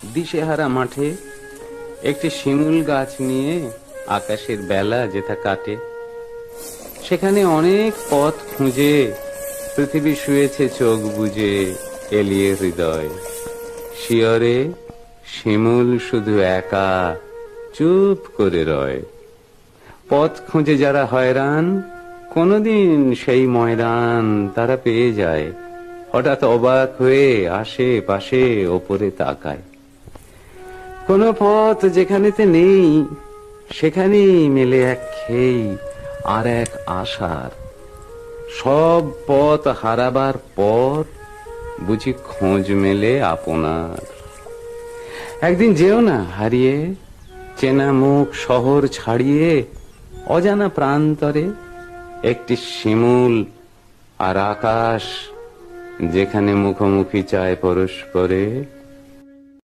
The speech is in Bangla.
দিশেহারা মাঠে একটি শিমুল গাছ নিয়ে আকাশের বেলা যেথা কাটে, সেখানে অনেক পথ খুঁজে পৃথিবী শুয়েছে চোখ বুজে এলিয়ে হৃদয়। শিয়রে শিমুল শুধু একা চুপ করে রয়। পথ খুঁজে যারা হয়রান, কোনদিন সেই ময়দান তারা পেয়ে যায়। হঠাৎ অবাক হয়ে আসে পাশে ওপরে তাকায়। কোন পথ যেখানেতে নেই, সেখানেই মেলে এক খেই আর এক আশার। সব পথ হারাবার পর বুঝি খোঁজ মেলে আপনার। একদিন যেও না হারিয়ে, চেনা মুখ শহর ছাড়িয়ে, অজানা প্রান্তরে একটি শিমুল আর আকাশ যেখানে মুখোমুখি চায় পরস্পরে।